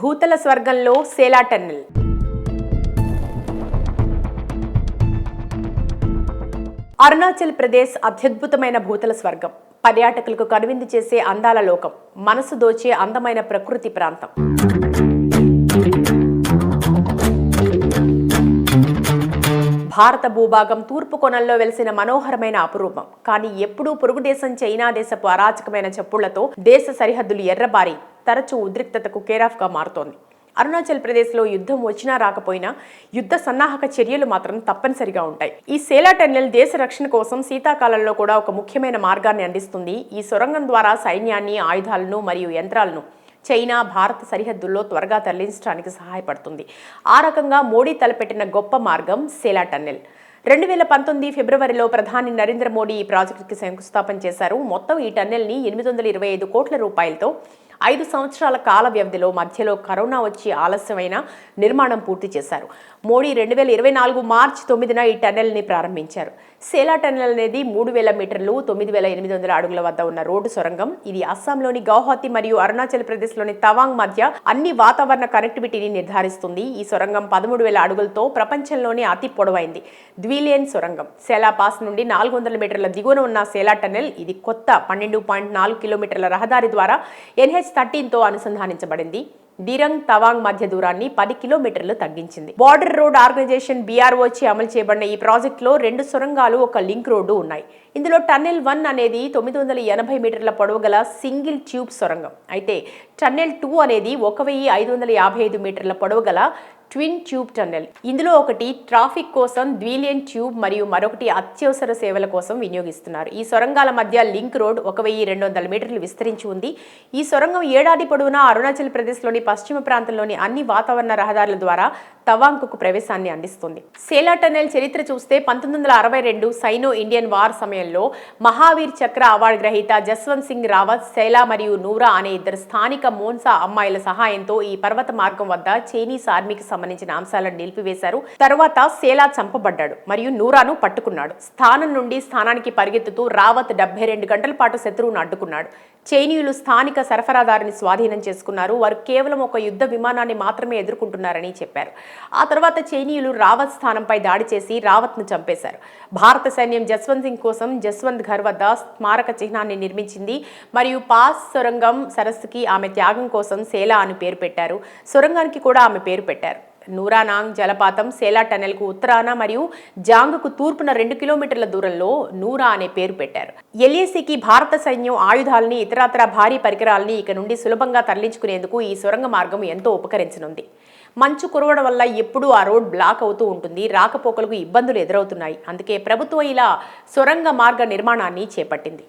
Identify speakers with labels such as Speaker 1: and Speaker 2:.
Speaker 1: భూతల స్వర్గంలో సేలా టన్నెల్. అరుణాచల్ ప్రదేశ్ అత్యద్భుతమైన భూతల స్వర్గం. పర్యాటకులకు కనువిందు చేసే అందాల లోకం. మనసు దోచే అందమైన ప్రకృతి ప్రాంతం. భారత భూభాగం తూర్పు కొనల్లో వెలిసిన మనోహరమైన అపురూపం. కానీ ఎప్పుడూ పొరుగు దేశం చైనా దేశపు అరాచకమైన చెప్పుళ్ళతో దేశ సరిహద్దులు ఎర్రబారి తరచూ ఉద్రిక్తతకు కేరాఫ్గా మారుతోంది. అరుణాచల్ ప్రదేశ్లో యుద్ధం వచ్చినా రాకపోయినా యుద్ధ సన్నాహక చర్యలు మాత్రం తప్పనిసరిగా ఉంటాయి. ఈ సేలా టన్నెల్ దేశ రక్షణ కోసం శీతాకాలంలో కూడా ఒక ముఖ్యమైన మార్గాన్ని అందిస్తుంది. ఈ సొరంగం ద్వారా సైన్యాన్ని ఆయుధాలను మరియు యంత్రాలను చైనా భారత సరిహద్దుల్లో త్వరగా తరలించడానికి సహాయపడుతుంది. ఆ రకంగా మోడీ తలపెట్టిన గొప్ప మార్గం సేలా టన్నెల్. రెండు వేల పంతొమ్మిది ఫిబ్రవరిలో ప్రధాని నరేంద్ర మోడీ ఈ ప్రాజెక్టుకి శంకుస్థాపన చేశారు. మొత్తం ఈ టన్నెల్ని ఎనిమిది వందల ఇరవై ఐదు కోట్ల రూపాయలతో ఐదు సంవత్సరాల కాల వ్యవధిలో మధ్యలో కరోనా వచ్చి ఆలస్యమైన నిర్మాణం పూర్తి చేశారు. మోడీ రెండు వేల ఇరవై నాలుగు మార్చి తొమ్మిదిన ఈ టన్నెల్ని ప్రారంభించారు. సేలా టన్నెల్ అనేది మూడు వేల మీటర్లు తొమ్మిది వేల ఎనిమిది వందల అడుగుల వద్ద ఉన్న రోడ్డు సొరంగం. ఇది అస్సాంలోని గౌహతి మరియు అరుణాచల్ ప్రదేశ్లోని తవాంగ్ మధ్య అన్ని వాతావరణ కనెక్టివిటీని నిర్ధారిస్తుంది. ఈ సొరంగం పదమూడు వేల అడుగులతో ప్రపంచంలోనే అతి పొడవైంది. ద్విలేన్ సొరంగం. సేలా పాస్ నుండి నాలుగు వందల మీటర్ల దిగువన ఉన్న సేలా టన్నెల్ ఇది కొత్త పన్నెండు పాయింట్ నాలుగు కిలోమీటర్ల రహదారి ద్వారా ఎన్హెచ్ థర్టీన్తో అనుసంధానించబడింది. డిరంగ్ తవాంగ్ మధ్య దూరాన్ని పది కిలోమీటర్లు తగ్గించింది. బార్డర్ రోడ్ ఆర్గనైజేషన్ బీఆర్ఓచి అమలు చేయబడిన ఈ ప్రాజెక్టులో రెండు సొరంగాలు ఒక లింక్ రోడ్డు ఉన్నాయి. ఇందులో టన్నెల్ వన్ అనేది తొమ్మిది వందల ఎనభై మీటర్ల పొడవు గల సింగిల్ ట్యూబ్ సొరంగం. అయితే టన్నెల్ టూ అనేది ఒక వెయ్యి ఐదు వందల యాభై ఐదు మీటర్ల పొడవు గల ట్విన్ ట్యూబ్ టన్నెల్. ఇందులో ఒకటి ట్రాఫిక్ కోసం ద్విలియన్ ట్యూబ్ మరియు మరొకటి అత్యవసర సేవల కోసం వినియోగిస్తున్నారు. ఈ సొరంగాల మధ్య లింక్ రోడ్ ఒక వెయ్యి రెండు వందల మీటర్లు విస్తరించి ఉంది. ఈ సొరంగం ఏడాది పొడవునా అరుణాచల్ ప్రదేశ్లోని పశ్చిమ ప్రాంతంలోని అన్ని వాతావరణ రహదారుల ద్వారా తవాంగ్కు ప్రవేశాన్ని అందిస్తుంది. సేలా టన్నెల్ చరిత్ర చూస్తే పంతొమ్మిది వందల అరవై రెండు సైనో ఇండియన్ వార్ సమయంలో మహావీర్ చక్ర అవార్డు గ్రహీత జస్వంత్ సింగ్ రావత్ శైలా మరియు నూరా అనే ఇద్దరు స్థానిక మోన్సా అమ్మాయిల సహాయంతో ఈ పర్వత మార్గం వద్ద చైనీస్ ఆర్మీకి సంబంధించిన అంశాలను నిలిపివేశారు. తర్వాత శైలా చంపబడ్డాడు మరియు నూరాను పట్టుకున్నాడు. స్థానం నుండి స్థానానికి పరిగెత్తుతూ రావత్ డెబ్బై రెండు గంటల పాటు శత్రువును అడ్డుకున్నాడు. చైనీయులు స్థానిక సరఫరాదారుని స్వాధీనం చేసుకున్నారు. వారు కేవలం ఒక యుద్ధ విమానాన్ని మాత్రమే ఎదుర్కొంటున్నారని చెప్పారు. ఆ తర్వాత చైనీయులు రావత్ స్థానంపై దాడి చేసి రావత్ను చంపేశారు. భారత సైన్యం జస్వంత్ సింగ్ కోసం కోసం జస్వంత్ ఘర్ వద్ద స్మారక చిహ్నాన్ని నిర్మించింది. మరియు పాస్ సొరంగం సరస్సుకి ఆమె త్యాగం కోసం సేలా అని పేరు పెట్టారు. సొరంగానికి కూడా ఆమె పేరు పెట్టారు. నూరానాంగ్ జలపాతం సేలా టనెల్కు ఉత్తరాన మరియు జాంగ్కు తూర్పున రెండు కిలోమీటర్ల దూరంలో నూరా అనే పేరు పెట్టారు. ఎల్ఏసీకి భారత సైన్యం ఆయుధాలని ఇతరత్ర భారీ పరికరాలని ఇక నుండి సులభంగా తరలించుకునేందుకు ఈ సొరంగ మార్గం ఎంతో ఉపకరించనుంది. మంచు కురవడం వల్ల ఎప్పుడూ ఆ రోడ్ బ్లాక్ అవుతూ ఉంటుంది. రాకపోకలకు ఇబ్బందులు ఎదురవుతున్నాయి. అందుకే ప్రభుత్వం ఇలా సొరంగ మార్గ నిర్మాణాన్ని చేపట్టింది.